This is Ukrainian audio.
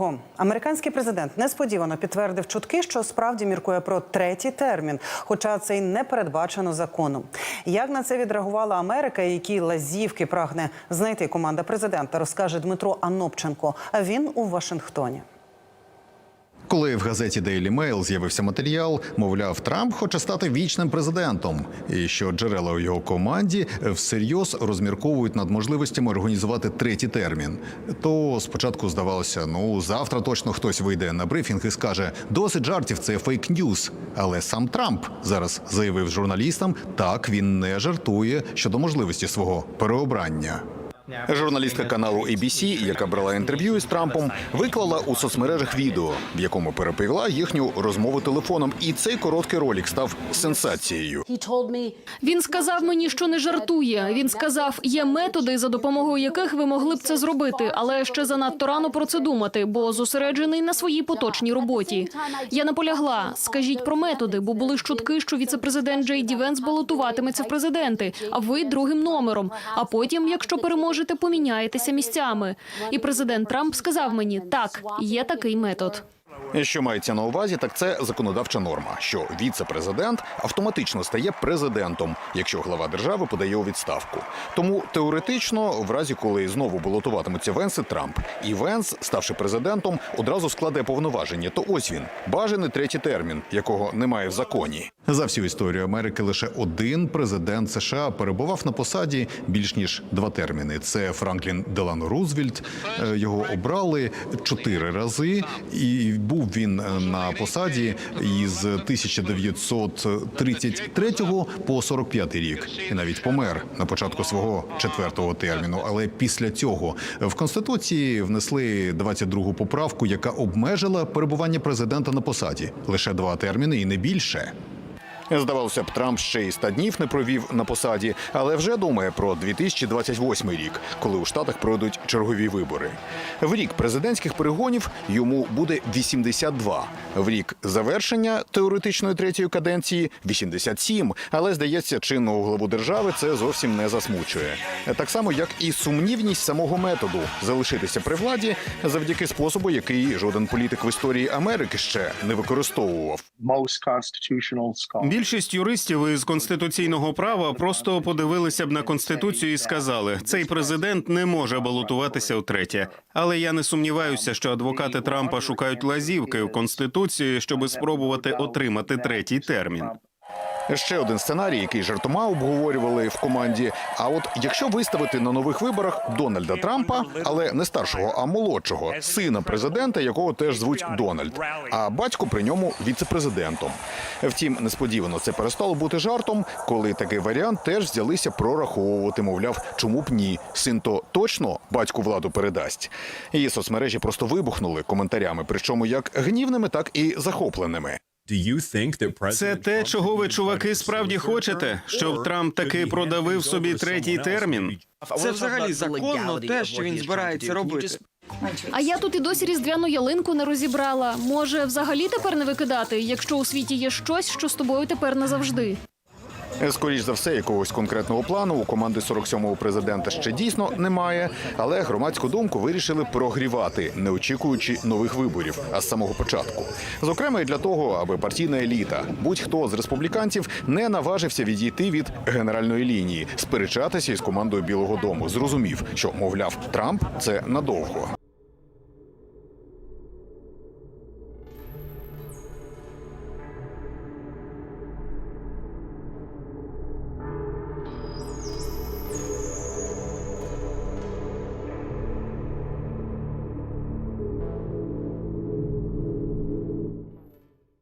Марго, американський президент несподівано підтвердив чутки, що справді міркує про третій термін, хоча це й не передбачено законом. Як на це відреагувала Америка, які лазівки прагне знайти команда президента, розкаже Дмитро Анопченко. Він у Вашингтоні. Коли в газеті Daily Mail з'явився матеріал, мовляв, Трамп хоче стати вічним президентом, і що джерела у його команді всерйоз розмірковують над можливостями організувати третій термін. То спочатку здавалося, ну завтра точно хтось вийде на брифінг і скаже: досить жартів, це фейк-ньюс. Але сам Трамп зараз заявив журналістам, так він не жартує щодо можливості свого переобрання. Журналістка каналу ABC, яка брала інтерв'ю із Трампом, виклала у соцмережах відео, в якому переповіла їхню розмову телефоном. І цей короткий ролик став сенсацією. Він сказав мені, що не жартує. Він сказав, є методи, за допомогою яких ви могли б це зробити, але ще занадто рано про це думати, бо зосереджений на своїй поточній роботі. Я наполягла. Скажіть про методи, бо були ж чутки, що віцепрезидент Джей Ді Венс балотуватиметься в президенти, а ви другим номером. А потім, якщо переможете, поміняєтеся місцями. І президент Трамп сказав мені, так, є такий метод. Що мається на увазі, так це законодавча норма, що віце-президент автоматично стає президентом, якщо глава держави подає у відставку. Тому теоретично, в разі коли знову балотуватимуться Венс і Трамп, і Венс, ставши президентом, одразу складе повноваження. То ось він бажаний третій термін, якого немає в законі. За всю історію Америки лише один президент США перебував на посаді більш ніж два терміни. Це Франклін Делано Рузвельт. Е, Його обрали чотири рази, і був він е, на посаді із 1933 по 45 рік, і навіть помер на початку свого четвертого терміну. Але після цього в конституції внесли 22-гу поправку, яка обмежила перебування президента на посаді лише два терміни і не більше. Здавалося б, Трамп ще й 100 днів не провів на посаді, але вже думає про 2028 рік, коли у штатах пройдуть чергові вибори. В рік президентських перегонів йому буде 82. В рік завершення теоретичної третьої каденції 87. Але здається, чинного главу держави це зовсім не засмучує. Так само, як і сумнівність самого методу залишитися при владі завдяки способу, який жоден політик в історії Америки ще не використовував. most constitutional. Більшість юристів із конституційного права просто подивилися б на конституцію і сказали: цей президент не може балотуватися втретє. Але я не сумніваюся, що адвокати Трампа шукають лазівки в конституції, щоби спробувати отримати третій термін. Ще один сценарій, який жартома обговорювали в команді. А от якщо виставити на нових виборах Дональда Трампа, але не старшого, а молодшого, сина президента, якого теж звуть Дональд, а батько при ньому віцепрезидентом. Втім, несподівано це перестало бути жартом, коли такий варіант теж взялися прораховувати. Мовляв, чому б ні? Син то точно батьку владу передасть. І соцмережі просто вибухнули коментарями, причому як гнівними, так і захопленими. Це те, чого ви, чуваки, справді хочете, щоб Трамп таки продавив собі третій термін. Це взагалі законно те, що він збирається робити. А я тут і досі різдвяну ялинку не розібрала. Може, взагалі тепер не викидати, якщо у світі є щось, що з тобою тепер назавжди. Скоріш за все, якогось конкретного плану у команди 47-го президента ще дійсно немає, але громадську думку вирішили прогрівати, не очікуючи нових виборів, а з самого початку. Зокрема, і для того, аби партійна еліта, будь-хто з республіканців не наважився відійти від генеральної лінії, сперечатися із командою Білого Дому. Зрозумів, що мовляв Трамп це надовго.